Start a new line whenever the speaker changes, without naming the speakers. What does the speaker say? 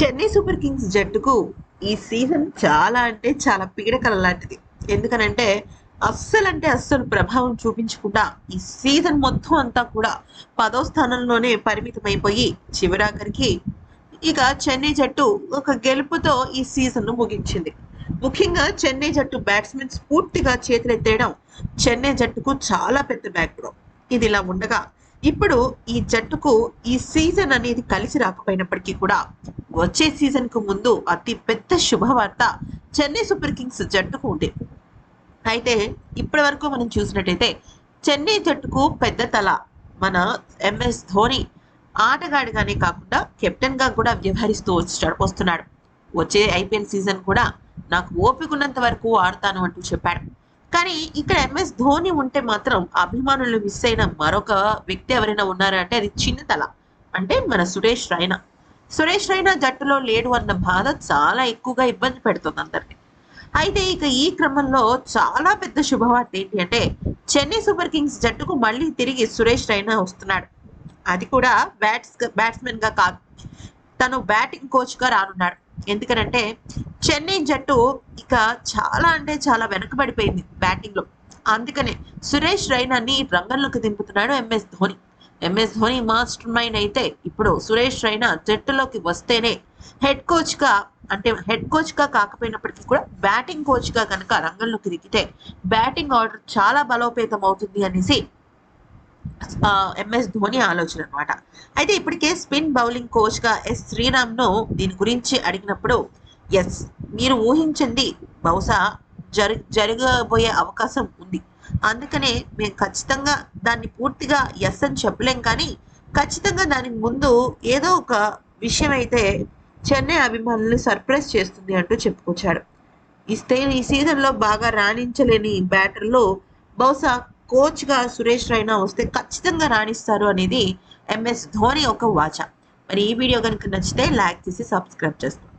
Chennai super Kings జట్టుకు ఈ season చాలా అంటే చాలా పీడకల లాంటిది. ఎందుకనంటే అస్సలు అంటే అస్సలు ప్రభావం చూపించకుండా ఈ సీజన్ మొత్తం అంతా కూడా పదో స్థానంలోనే పరిమితమైపోయి చివరాఖరికి ఇక చెన్నై జట్టు ఒక గెలుపుతో ఈ సీజన్ను ముగించింది. ముఖ్యంగా చెన్నై జట్టు బ్యాట్స్మెన్స్ పూర్తిగా చేతులెత్తేయడం చెన్నై జట్టుకు చాలా పెద్ద బ్యాక్డ్రాప్ ఇది ఇలా ఉండగా ఇప్పుడు ఈ జట్టుకు ఈ సీజన్ అనేది కలిసి రాకపోయినప్పటికీ కూడా వచ్చే సీజన్కు ముందు అతి పెద్ద శుభవార్త చెన్నై సూపర్ కింగ్స్ జట్టుకు ఉంది. అయితే ఇప్పటి వరకు మనం చూసినట్టయితే చెన్నై జట్టుకు పెద్ద తల మన ఎంఎస్ ధోని ఆటగాడిగానే కాకుండా కెప్టెన్గా కూడా వ్యవహరిస్తూ వచ్చి వస్తున్నాడు. వచ్చే ఐపీఎల్ సీజన్ కూడా నాకు ఓపిక ఉన్నంత వరకు ఆడతాను అంటూ చెప్పాడు. కానీ ఇక్కడ ఎంఎస్ ధోని ఉంటే మాత్రం అభిమానులు మిస్ అయిన మరొక వ్యక్తి ఎవరైనా ఉన్నారా అంటే అది చిన్న తల అంటే మన సురేష్ రైనా. సురేష్ రైనా జట్టులో లేడు అన్న బాధ చాలా ఎక్కువగా ఇబ్బంది పెడుతుంది అందరికి అయితే ఇక ఈ క్రమంలో చాలా పెద్ద శుభవార్త ఏంటి అంటే చెన్నై సూపర్ కింగ్స్ జట్టుకు మళ్ళీ తిరిగి సురేష్ రైనా వస్తున్నాడు. అది కూడా బ్యాట్స్ బ్యాట్స్మెన్గా కాదు. తను బ్యాటింగ్ కోచ్గా రానున్నాడు. ఎందుకనంటే చెన్నై జట్టు ఇక చాలా అంటే చాలా వెనకబడిపోయింది బ్యాటింగ్లో. అందుకనే సురేష్ రైనాని రంగంలోకి దింపుతున్నాడు MS Dhoni. MS Dhoni master mind అయితే ఇప్పుడు సురేష్ రైనా జట్టులోకి వస్తేనే హెడ్ కోచ్గా అంటే హెడ్ కోచ్గా కాకపోయినప్పటికీ కూడా బ్యాటింగ్ కోచ్గా కనుక రంగంలోకి దిగితే బ్యాటింగ్ ఆర్డర్ చాలా బలోపేతం అవుతుంది అనేసి ఎంఎస్ ధోని ఆలోచన అనమాట అయితే ఇప్పటికే స్పిన్ బౌలింగ్ కోచ్గా ఎస్ శ్రీరామ్ను దీని గురించి అడిగినప్పుడు ఎస్ మీరు ఊహించండి బహుశా జరి జరగబోయే అవకాశం ఉంది. అందుకనే మేము ఖచ్చితంగా దాన్ని పూర్తిగా ఎస్ అని చెప్పలేం కానీ ఖచ్చితంగా దానికి ముందు ఏదో ఒక విషయం అయితే చెన్నై అభిమానులు సర్ప్రైజ్ చేస్తుంది అంటూ చెప్పుకొచ్చాడు. ఇస్తే ఈ సీజన్లో బాగా రాణించలేని బ్యాటర్లు బహుశా కోచ్గా సురేష్ రైనా వస్తే ఖచ్చితంగా రాణిస్తారు అనేది ఎంఎస్ ధోని ఒక వాచ. మరి ఈ వీడియో కనుక నచ్చితే లైక్ చేసి సబ్స్క్రైబ్ చేసుకోండి.